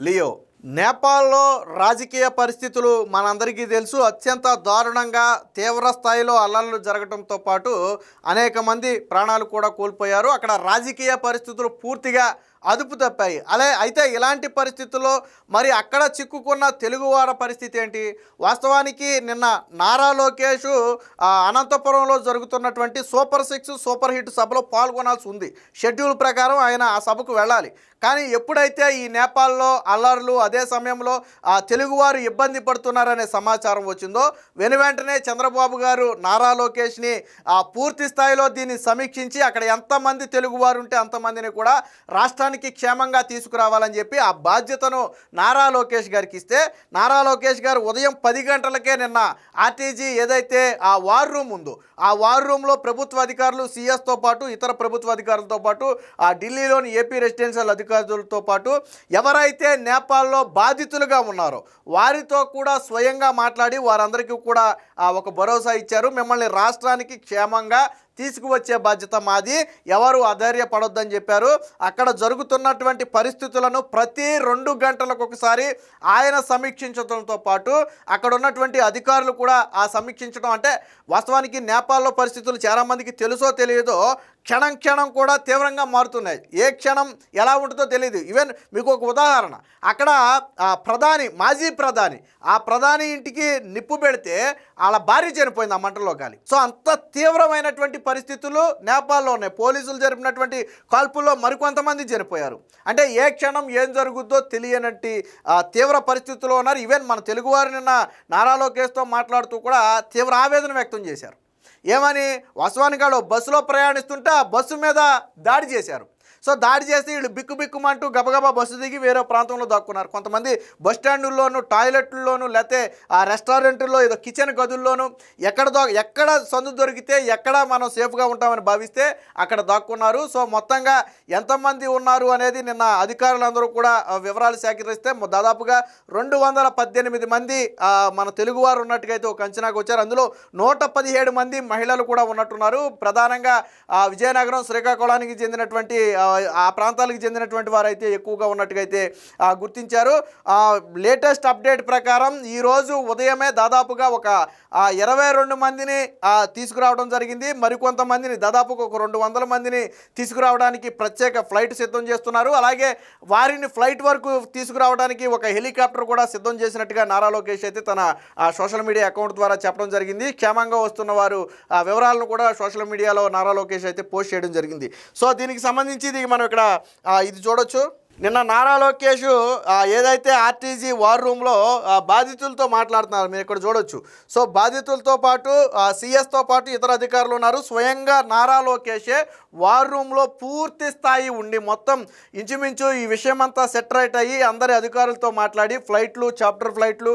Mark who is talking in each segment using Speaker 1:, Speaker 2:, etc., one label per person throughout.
Speaker 1: Leo నేపాల్లో రాజకీయ పరిస్థితులు మనందరికీ తెలుసు. అత్యంత దారుణంగా తీవ్ర స్థాయిలో అల్లర్లు జరగడంతో పాటు అనేక మంది ప్రాణాలు కూడా కోల్పోయారు. అక్కడ రాజకీయ పరిస్థితులు పూర్తిగా అదుపు తప్పాయి. అలా అయితే ఇలాంటి పరిస్థితుల్లో మరి అక్కడ చిక్కుకున్న తెలుగువాడ పరిస్థితి ఏంటి? వాస్తవానికి నిన్న నారా లోకేష్ అనంతపురంలో జరుగుతున్నటువంటి సూపర్ సిక్స్ సూపర్ హిట్ సభలో పాల్గొనాల్సి ఉంది. షెడ్యూల్ ప్రకారం ఆయన ఆ సభకు వెళ్ళాలి. కానీ ఎప్పుడైతే ఈ నేపాల్లో అల్లర్లు అదే సమయంలో ఆ తెలుగువారు ఇబ్బంది పడుతున్నారనే సమాచారం వచ్చిందో వెను వెంటనే చంద్రబాబు గారు నారా లోకేష్ని పూర్తి స్థాయిలో దీన్ని సమీక్షించి అక్కడ ఎంతమంది తెలుగువారు ఉంటే అంతమందిని కూడా రాష్ట్ర రాష్ట్రానికి క్షేమంగా తీసుకురావాలని చెప్పి ఆ బాధ్యతను నారా లోకేష్ గారికి ఇస్తే నారా లోకేష్ గారు ఉదయం పది గంటలకే నిన్న ఆర్టీజీ ఏదైతే ఆ వార్ రూమ్ ఉందో ఆ వార్ రూమ్లో ప్రభుత్వ అధికారులు సీఎస్తో పాటు ఇతర ప్రభుత్వ అధికారులతో పాటు ఆ ఢిల్లీలోని ఏపీ రెసిడెన్షియల్ అధికారులతో పాటు ఎవరైతే నేపాల్లో బాధితులుగా ఉన్నారో వారితో కూడా స్వయంగా మాట్లాడి వారందరికీ కూడా ఒక భరోసా ఇచ్చారు. మిమ్మల్ని రాష్ట్రానికి క్షేమంగా తీసుకువచ్చే బాధ్యత మాది. ఎవరు అధైర్యపడొద్దని చెప్పారు. అక్కడ జరుగుతున్నటువంటి పరిస్థితులను ప్రతి రెండు గంటలకు ఒకసారి ఆయన సమీక్షించడంతో పాటు అక్కడ ఉన్నటువంటి అధికారులు కూడా ఆ సమీక్షించడం అంటే వాస్తవానికి నేపాల్లో పరిస్థితులు చాలామందికి తెలుసో తెలియదో క్షణం క్షణం కూడా తీవ్రంగా మారుతున్నాయి. ఏ క్షణం ఎలా ఉంటుందో తెలియదు ఈవెన్ మీకు ఒక ఉదాహరణ. అక్కడ ప్రధాని మాజీ ప్రధాని ఆ ప్రధాని ఇంటికి నిప్పు పెడితే వాళ్ళ భార్య చనిపోయింది ఆ మంటల్లో కానీ సో అంత తీవ్రమైనటువంటి పరిస్థితులు నేపాల్లో ఉన్నాయి పోలీసులు జరిపినటువంటి కాల్పుల్లో మరికొంతమంది చనిపోయారు. అంటే ఏ క్షణం ఏం జరుగుద్దో తెలియనట్టి ఆ, తీవ్ర పరిస్థితుల్లో ఉన్నారు. ఈవెన్ మన తెలుగువారు నిన్న నారా లోకేష్తో మాట్లాడుతూ కూడా తీవ్ర ఆవేదన వ్యక్తం చేశారు. ఏమని? వసవానిగాడు బస్సులో ప్రయాణిస్తుంటే ఆ బస్సు మీద దాడి చేశారు. సో దాడి చేసి వీళ్ళు బిక్కు బిక్కుమంటూ గబగబా బస్సు దిగి వేరే ప్రాంతంలో దాక్కున్నారు. కొంతమంది బస్ స్టాండుల్లోనూ టాయిలెట్లలోనూ లేకపోతే ఆ రెస్టారెంట్లో ఏదో కిచెన్ గదుల్లోనూ ఎక్కడ దా ఎక్కడ సందు దొరికితే ఎక్కడ మనం సేఫ్గా ఉంటామని భావిస్తే అక్కడ దాక్కున్నారు. సో మొత్తంగా ఎంతమంది ఉన్నారు అనేది నిన్న అధికారులందరూ కూడా వివరాలు సేకరిస్తే దాదాపుగా రెండు వందల పద్దెనిమిది మంది మన తెలుగువారు ఉన్నట్టుగా అయితే ఒక అంచనాకు వచ్చారు. అందులో నూట పదిహేడు మంది మహిళలు కూడా ఉన్నట్టున్నారు. ప్రధానంగా విజయనగరం శ్రీకాకుళానికి చెందినటువంటి ఆ, ప్రాంతాలకు చెందినటువంటి వారు అయితే ఎక్కువగా ఉన్నట్టుగా అయితే గుర్తించారు. లేటెస్ట్ అప్డేట్ ప్రకారం ఈరోజు ఉదయమే దాదాపుగా ఒక ఇరవై రెండు మందిని తీసుకురావడం జరిగింది. మరికొంతమందిని దాదాపుగా ఒక రెండు వందల మందిని తీసుకురావడానికి ప్రత్యేక ఫ్లైట్ సిద్ధం చేస్తున్నారు. అలాగే వారిని ఫ్లైట్ వరకు తీసుకురావడానికి ఒక హెలికాప్టర్ కూడా సిద్ధం చేసినట్టుగా నారా లోకేష్ అయితే తన ఆ, సోషల్ మీడియా అకౌంట్ ద్వారా చెప్పడం జరిగింది. క్షేమంగా వస్తున్న వారు ఆ వివరాలను కూడా సోషల్ మీడియాలో నారా లోకేష్ అయితే పోస్ట్ చేయడం జరిగింది. సో దీనికి సంబంధించి ఇది మనం ఇక్కడ ఆ, ఇది చూడొచ్చు. నిన్న నారా లోకేష్ ఏదైతే ఆర్టీజీ వార్ రూమ్లో బాధితులతో మాట్లాడుతున్నారు మీరు ఇక్కడ చూడొచ్చు. సో బాధితులతో పాటు సిఎస్తో పాటు ఇతర అధికారులు ఉన్నారు. స్వయంగా నారా లోకేషే వార్ రూమ్లో పూర్తి స్థాయి ఉండి మొత్తం ఇంచుమించు ఈ విషయం అంతా సెటరైట్ అయ్యి అందరి అధికారులతో మాట్లాడి ఫ్లైట్లు చాప్టర్ ఫ్లైట్లు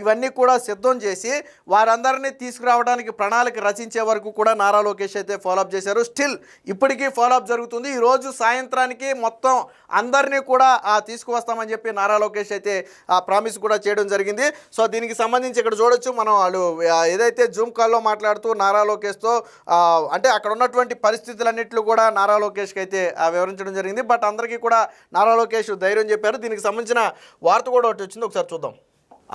Speaker 1: ఇవన్నీ కూడా సిద్ధం చేసి వారందరినీ తీసుకురావడానికి ప్రణాళిక రచించే వరకు కూడా నారా లోకేష్ అయితే ఫాలోఅప్ చేశారు. స్టిల్ ఇప్పటికీ ఫాలోఅప్ జరుగుతుంది. ఈరోజు సాయంత్రానికి మొత్తం అందరినీ కూడా తీసుకువస్తామని చెప్పి నారా లోకేష్ అయితే ఆ ప్రామిస్ కూడా చేయడం జరిగింది. సో దీనికి సంబంధించి ఇక్కడ చూడొచ్చు మనం వాళ్ళు ఏదైతే జూమ్ కాల్లో మాట్లాడుతూ నారా లోకేష్తో అంటే అక్కడ ఉన్నటువంటి పరిస్థితులన్నింటిలో కూడా నారా లోకేష్కి అయితే ఆ, వివరించడం జరిగింది. బట్ అందరికీ కూడా నారా లోకేష్ ధైర్యం చెప్పారు. దీనికి సంబంధించిన వార్త కూడా ఒకటి వచ్చింది. ఒకసారి చూద్దాం.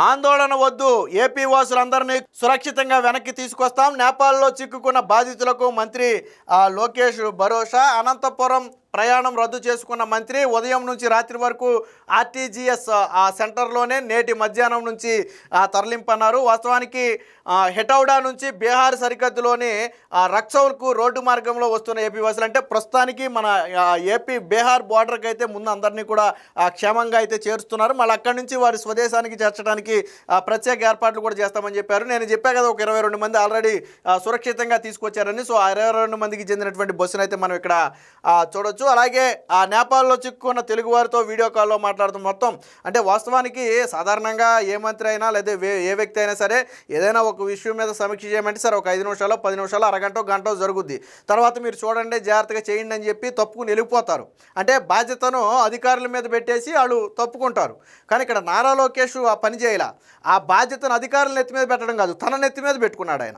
Speaker 1: ఆందోళన వద్దు. ఏపీ వాసులందరినీ సురక్షితంగా వెనక్కి తీసుకొస్తాం. నేపాల్లో చిక్కుకున్న బాధితులకు మంత్రి లోకేష్ భరోసా. అనంతపురం ప్రయాణం రద్దు చేసుకున్న మంత్రి ఉదయం నుంచి రాత్రి వరకు ఆర్టీజీఎస్ ఆ సెంటర్లోనే నేటి మధ్యాహ్నం నుంచి తరలింపన్నారు. వాస్తవానికి హెటౌడా నుంచి బీహార్ సరిహద్దులోని రక్సౌల్కు రోడ్డు మార్గంలో వస్తున్న ఏపీ వాసులు. అంటే ప్రస్తుతానికి మన ఏపీ బీహార్ బార్డర్కి అయితే ముందు అందరినీ కూడా క్షేమంగా అయితే చేరుస్తున్నారు. మళ్ళీ అక్కడి నుంచి వారి స్వదేశానికి చేర్చడానికి ప్రత్యేక ఏర్పాట్లు కూడా చేస్తామని చెప్పారు. నేను చెప్పా కదా ఒక ఇరవై రెండు మంది ఆల్రెడీ సురక్షితంగా తీసుకొచ్చారని. సో ఆ ఇరవై రెండు మందికి చెందినటువంటి బస్సును అయితే మనం ఇక్కడ చూడవచ్చు చూడొచ్చు అలాగే ఆ నేపాల్లో చిక్కుకున్న తెలుగువారితో వీడియో కాల్లో మాట్లాడుతూ మొత్తం అంటే వాస్తవానికి సాధారణంగా ఏ మంత్రి అయినా లేదా ఏ వ్యక్తి అయినా సరే ఏదైనా ఒక విషయం మీద సమీక్ష చేయమంటే సరే ఒక ఐదు నిమిషాలు పది నిమిషాలు అరగంట గంట జరుగుద్ది. తర్వాత మీరు చూడండి జాగ్రత్తగా చేయండి అని చెప్పి తప్పుకుని వెళ్ళిపోతారు అంటే బాధ్యతను అధికారుల మీద పెట్టేసి వాళ్ళు తప్పుకుంటారు. కానీ ఇక్కడ నారా లోకేష్ ఆ పని చేయాల. ఆ బాధ్యతను అధికారుల నెత్తి మీద పెట్టడం కాదు తన నెత్తి మీద పెట్టుకున్నాడు ఆయన.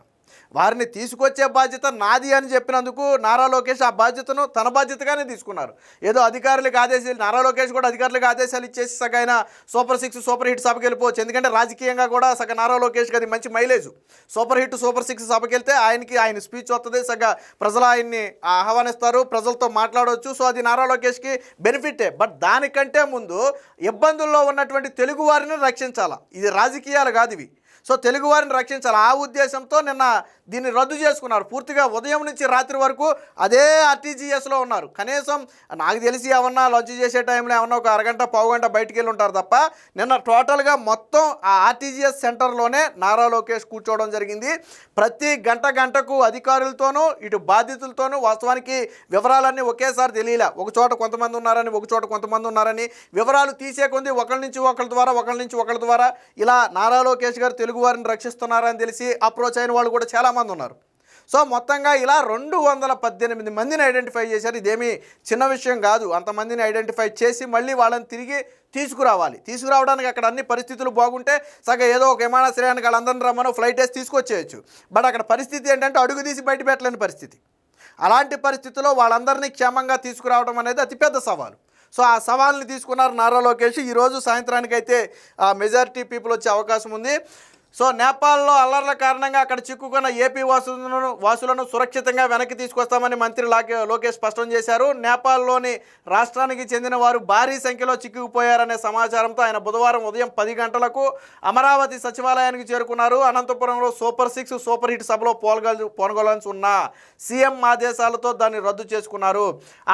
Speaker 1: వారిని తీసుకొచ్చే బాధ్యత నాది అని చెప్పినందుకు నారా లోకేష్ ఆ బాధ్యతను తన బాధ్యతగానే తీసుకున్నారు. ఏదో అధికారులకు ఆదేశాలు నారా లోకేష్ కూడా అధికారులకు ఆదేశాలు ఇచ్చేసి సగైన సూపర్ సిక్స్ సూపర్ హిట్ సభకి వెళ్ళిపోవచ్చు. ఎందుకంటే రాజకీయంగా కూడా సగ నారా లోకేష్కి అది మంచి mileage. Super hit super six సభకి వెళ్తే ఆయనకి ఆయన స్పీచ్ వస్తుంది సగ ప్రజలు ఆయన్ని ఆహ్వానిస్తారు ప్రజలతో మాట్లాడవచ్చు సో అది నారా లోకేష్కి బెనిఫిటే. బట్ దానికంటే ముందు ఇబ్బందుల్లో ఉన్నటువంటి తెలుగు వారిని రక్షించాలా? ఇది రాజకీయాలు కాదు ఇవి. సో తెలుగువారిని రక్షించాలి. ఆ ఉద్దేశంతో నిన్న దీన్ని రద్దు చేసుకున్నారు. పూర్తిగా ఉదయం నుంచి రాత్రి వరకు అదే ఆర్టీజీఎస్లో ఉన్నారు. కనీసం నాకు తెలిసి ఏమన్నా లంచ్ చేసే టైంలో ఏమన్నా ఒక అరగంట పావు గంట బయటికి వెళ్ళి ఉంటారు తప్ప నిన్న టోటల్గా మొత్తం ఆ ఆర్టీజీఎస్ సెంటర్లోనే నారా లోకేష్ కూర్చోవడం జరిగింది. ప్రతి గంట గంటకు అధికారులతోనూ ఇటు బాధితులతోనూ వాస్తవానికి వివరాలన్నీ ఒకేసారి తెలియలే. ఒక చోట కొంతమంది ఉన్నారని ఒక చోట కొంతమంది ఉన్నారని వివరాలు తీసే కొంది ఒకరి నుంచి ఒకరి ద్వారా ఒకరి నుంచి ఒకరి ద్వారా ఇలా నారా లోకేష్ గారు తెలుగు వారిని రక్షిస్తున్నారని తెలిసి అప్రోచ్ అయిన వాళ్ళు కూడా చాలామంది ఉన్నారు. సో మొత్తంగా ఇలా రెండు వందల పద్దెనిమిది మందిని ఐడెంటిఫై చేశారు. ఇదేమీ చిన్న విషయం కాదు. అంతమందిని ఐడెంటిఫై చేసి మళ్ళీ వాళ్ళని తిరిగి తీసుకురావాలి. తీసుకురావడానికి అక్కడ అన్ని పరిస్థితులు బాగుంటే సగం ఏదో ఒక విమానాశ్రయానికి వాళ్ళందరినీ రమ్మను ఫ్లైట్ వేసి తీసుకొచ్చేయచ్చు. బట్ అక్కడ పరిస్థితి ఏంటంటే అడుగు తీసి బయట పెట్టలేని పరిస్థితి. అలాంటి పరిస్థితుల్లో వాళ్ళందరినీ క్షేమంగా తీసుకురావడం అనేది అతిపెద్ద సవాలు. సో ఆ సవాల్ని తీసుకున్నారు నారా లోకేష్. ఈరోజు సాయంత్రానికైతే మెజారిటీ పీపుల్ వచ్చే అవకాశం ఉంది. సో నేపాల్లో అల్లర్ల కారణంగా అక్కడ చిక్కుకున్న ఏపీ వాసులను వాసులను సురక్షితంగా వెనక్కి తీసుకొస్తామని మంత్రి లోకేష్ స్పష్టం చేశారు. నేపాల్లోని రాష్ట్రానికి చెందిన వారు భారీ సంఖ్యలో చిక్కుకుపోయారనే సమాచారంతో ఆయన బుధవారం ఉదయం పది గంటలకు అమరావతి సచివాలయానికి చేరుకున్నారు. అనంతపురంలో సూపర్ సిక్స్ సూపర్ హిట్ సభలో పాల్గొల పాల్గొనాల్సి ఉన్న సీఎం ఆదేశాలతో దాన్ని రద్దు చేసుకున్నారు.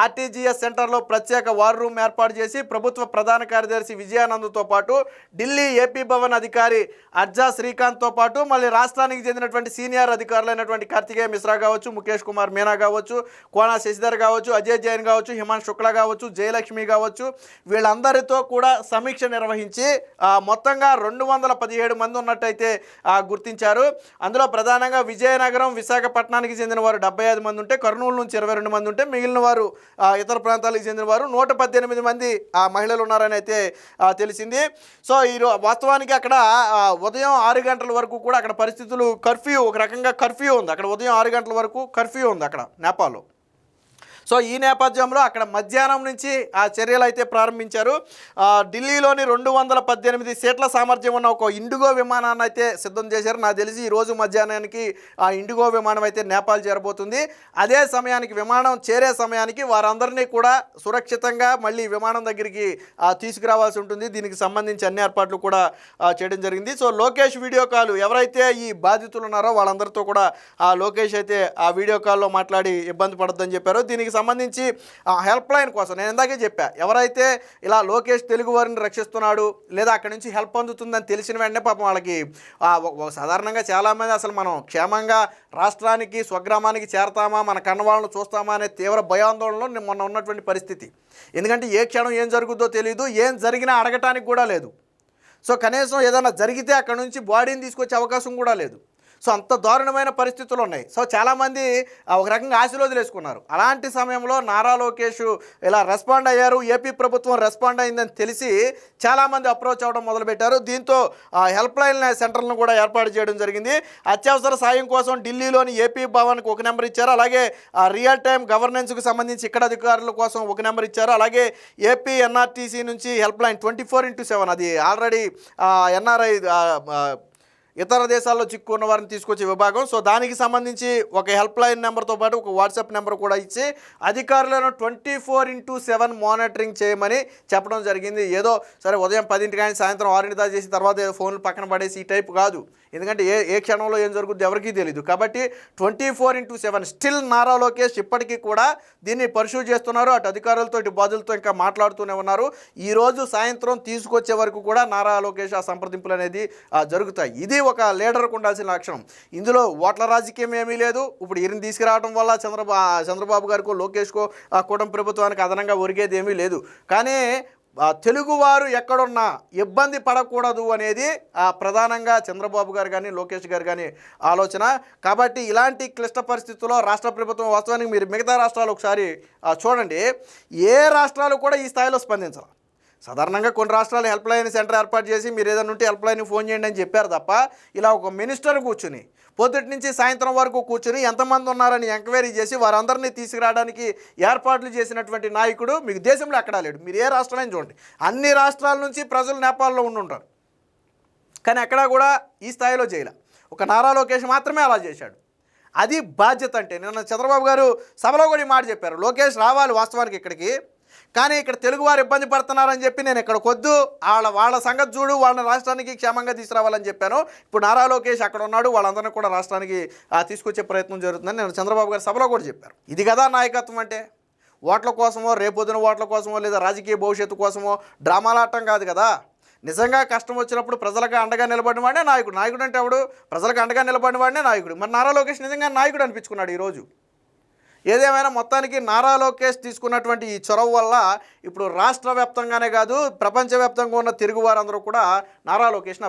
Speaker 1: ఆర్టీజీఎస్ సెంటర్లో ప్రత్యేక వార్ రూమ్ ఏర్పాటు చేసి ప్రభుత్వ ప్రధాన కార్యదర్శి విజయానంద్తో పాటు ఢిల్లీ ఏపీ భవన్ అధికారి అర్జా శ్రీకాంత్తో పాటు మళ్ళీ రాష్ట్రానికి చెందినటువంటి సీనియర్ అధికారులైనటువంటి కార్తికేయ మిశ్రా కావచ్చు ముఖేష్ కుమార్ మీనా కావచ్చు కోనా శశిధర్ కావచ్చు అజయ్ జైన్ కావచ్చు హిమాన్ శుక్లా కావచ్చు జయలక్ష్మి కావచ్చు వీళ్ళందరితో కూడా సమీక్ష నిర్వహించి మొత్తంగా రెండు వందల పదిహేడు మంది ఉన్నట్టయితే గుర్తించారు. అందులో ప్రధానంగా విజయనగరం విశాఖపట్నానికి చెందిన వారు డెబ్బై ఐదు మంది ఉంటే కర్నూలు నుంచి ఇరవై రెండు మంది ఉంటే మిగిలిన వారు ఇతర ప్రాంతాలకు చెందిన వారు నూట పద్దెనిమిది మంది ఆ, మహిళలు ఉన్నారని అయితే తెలిసింది. సో ఈ వాస్తవానికి అక్కడ ఉదయం ఆరు ఆరు గంటల వరకు కూడా అక్కడ పరిస్థితులు కర్ఫ్యూ ఒక రకంగా కర్ఫ్యూ ఉంది. అక్కడ ఉదయం ఆరు గంటల వరకు కర్ఫ్యూ ఉంది అక్కడ నేపాల్లో. సో ఈ నేపథ్యంలో అక్కడ మధ్యాహ్నం నుంచి ఆ చర్యలు అయితే ప్రారంభించారు. ఢిల్లీలోని రెండు వందల పద్దెనిమిది సీట్ల సామర్థ్యం ఉన్న ఒక ఇండిగో విమానాన్ని అయితే సిద్ధం చేశారు. నాకు తెలిసి ఈ రోజు మధ్యాహ్నానికి ఆ ఇండిగో విమానం అయితే నేపాల్ చేరబోతుంది. అదే సమయానికి విమానం చేరే సమయానికి వారందరినీ కూడా సురక్షితంగా మళ్ళీ విమానం దగ్గరికి తీసుకురావాల్సి ఉంటుంది. దీనికి సంబంధించి అన్ని ఏర్పాట్లు కూడా చేయడం జరిగింది. సో లోకేష్ వీడియో కాల్ ఎవరైతే ఈ బాధితులు ఉన్నారో వాళ్ళందరితో కూడా ఆ లోకేష్ అయితే ఆ వీడియో కాల్లో మాట్లాడి ఇబ్బంది పడద్దని చెప్పారు. దీనికి సంబంధించి ఆ హెల్ప్ లైన్ కోసం. నేను ఇందాకే చెప్పా ఎవరైతే ఇలా లోకేష్ తెలుగు వారిని రక్షిస్తున్నాడు లేదా అక్కడి నుంచి హెల్ప్ అందుతుందని తెలిసిన వెంటనే పాపం వాళ్ళకి సాధారణంగా చాలామంది అసలు మనం క్షేమంగా రాష్ట్రానికి స్వగ్రామానికి చేరతామా మన కన్నవాళ్ళను చూస్తామా అనే తీవ్ర భయాందోళనలో మొన్న ఉన్నటువంటి పరిస్థితి. ఎందుకంటే ఏ క్షణం ఏం జరుగుద్దో తెలియదు ఏం జరిగినా అడగటానికి కూడా లేదు. సో కనీసం ఏదైనా జరిగితే అక్కడ నుంచి బాడీని తీసుకొచ్చే అవకాశం కూడా లేదు. సో అంత దారుణమైన పరిస్థితులు ఉన్నాయి. సో చాలామంది ఒక రకంగా ఆశలు వదిలేసుకున్నారు. అలాంటి సమయంలో నారా లోకేష్ ఇలా రెస్పాండ్ అయ్యారు. ఏపీ ప్రభుత్వం రెస్పాండ్ అయిందని తెలిసి చాలామంది అప్రోచ్ అవ్వడం మొదలుపెట్టారు. దీంతో ఆ, హెల్ప్ లైన్ సెంటర్లను కూడా ఏర్పాటు చేయడం జరిగింది. అత్యవసర సాయం కోసం ఢిల్లీలోని ఏపీ భవన్కి ఒక నెంబర్ ఇచ్చారు. అలాగే ఆ, రియల్ టైం గవర్నెన్స్కి సంబంధించి ఇక్కడ అధికారుల కోసం ఒక నెంబర్ ఇచ్చారు. అలాగే ఏపీ ఎన్ఆర్టీసీ నుంచి helpline twenty four into seven అది ఆల్రెడీ ఎన్ఆర్ఐ ఇతర దేశాల్లో చిక్కున్న వారిని తీసుకొచ్చే విభాగం. సో దానికి సంబంధించి ఒక హెల్ప్ లైన్ నెంబర్తో పాటు ఒక వాట్సాప్ నెంబర్ కూడా ఇచ్చి అధికారులను twenty four into seven monitoring చేయమని చెప్పడం జరిగింది. ఏదో సరే ఉదయం పదింటి కానీ సాయంత్రం ఆరింటి దాకా చేసి తర్వాత ఏదో ఫోన్లు పక్కన పడేసి ఈ టైప్ కాదు. ఎందుకంటే ఏ ఏ క్షణంలో ఏం జరుగుద్ది ఎవరికీ తెలియదు కాబట్టి twenty four into seven still Nara Lokesh ఇప్పటికీ కూడా దీన్ని పరిశూ చేస్తున్నారు. అటు అధికారులతో ఇటు బాధులతో ఇంకా మాట్లాడుతూనే ఉన్నారు. ఈరోజు సాయంత్రం తీసుకొచ్చే వరకు కూడా నారా లోకేష్ ఆ సంప్రదింపులు అనేది జరుగుతాయి. ఇది ఒక లీడర్కు ఉండాల్సిన లక్షణం. ఇందులో ఓట్ల రాజకీయం ఏమీ లేదు. ఇప్పుడు ఈయన తీసుకురావడం వల్ల చంద్రబాబు చంద్రబాబు గారికో లోకేష్కో ఆ కూటమి ప్రభుత్వానికి అదనంగా ఒరిగేది ఏమీ లేదు. కానీ తెలుగువారు ఎక్కడున్నా ఇబ్బంది పడకూడదు అనేది ప్రధానంగా చంద్రబాబు గారు కానీ లోకేష్ గారు కానీ ఆలోచన. కాబట్టి ఇలాంటి క్లిష్ట పరిస్థితుల్లో రాష్ట్ర ప్రభుత్వం వాస్తవానికి మీరు మిగతా రాష్ట్రాలు ఒకసారి చూడండి. ఏ రాష్ట్రాలు కూడా ఈ స్థాయిలో స్పందించాలి. సాధారణంగా కొన్ని రాష్ట్రాలు హెల్ప్ లైన్ సెంటర్ ఏర్పాటు చేసి మీరు ఏదైనా ఉంటే హెల్ప్ లైన్ ఫోన్ చేయండి అని చెప్పారు తప్ప ఇలా ఒక మినిస్టర్ కూర్చుని పొద్దుటి నుంచి సాయంత్రం వరకు కూర్చుని ఎంతమంది ఉన్నారని ఎంక్వైరీ చేసి వారందరినీ తీసుకురావడానికి ఏర్పాట్లు చేసినటువంటి నాయకుడు మీకు దేశంలో ఎక్కడా లేడు. మీరు ఏ రాష్ట్రమైనా చూడండి. అన్ని రాష్ట్రాల నుంచి ప్రజలు నేపాల్లో ఉండుంటారు కానీ ఎక్కడా కూడా ఈ స్థాయిలో చేయలే. ఒక నారా లోకేష్ మాత్రమే అలా చేశాడు. అది బాధ్యత అంటే నిన్న చంద్రబాబు గారు సభలో కూడా మాట చెప్పారు. లోకేష్ రావాలి వాస్తవానికి ఇక్కడికి. కానీ ఇక్కడ తెలుగువారు ఇబ్బంది పడుతున్నారని చెప్పి నేను ఇక్కడ కొద్దు వాళ్ళ వాళ్ళ సంగతి చూడు వాళ్ళ రాష్ట్రానికి క్షేమంగా తీసుకురావాలని చెప్పాను. ఇప్పుడు నారా లోకేష్ అక్కడ ఉన్నాడు వాళ్ళందరినీ కూడా రాష్ట్రానికి తీసుకొచ్చే ప్రయత్నం జరుగుతుందని నేను చంద్రబాబు గారి సభలో కూడా చెప్పారు. ఇది కదా నాయకత్వం అంటే. ఓట్ల కోసమో రేపొద్దున ఓట్ల కోసమో లేదా రాజకీయ భవిష్యత్తు కోసమో డ్రామాలాటం కాదు కదా. నిజంగా కష్టం వచ్చినప్పుడు ప్రజలకు అండగా నిలబడిన వాడే నాయకుడు. నాయకుడు అంటే ఎవడు? ప్రజలకు అండగా నిలబడిన వాడినే నాయకుడు. మరి నారా లోకేష్ నిజంగా నాయకుడు అనిపించుకున్నాడు ఈరోజు. ఏదేమైనా మొత్తానికి నారా లోకేష్ తీసుకున్నటువంటి ఈ చొరవ వల్ల ఇప్పుడు రాష్ట్ర వ్యాప్తంగానే కాదు ప్రపంచవ్యాప్తంగా ఉన్న తెలుగు వారందరూ కూడా నారా లోకేష్ని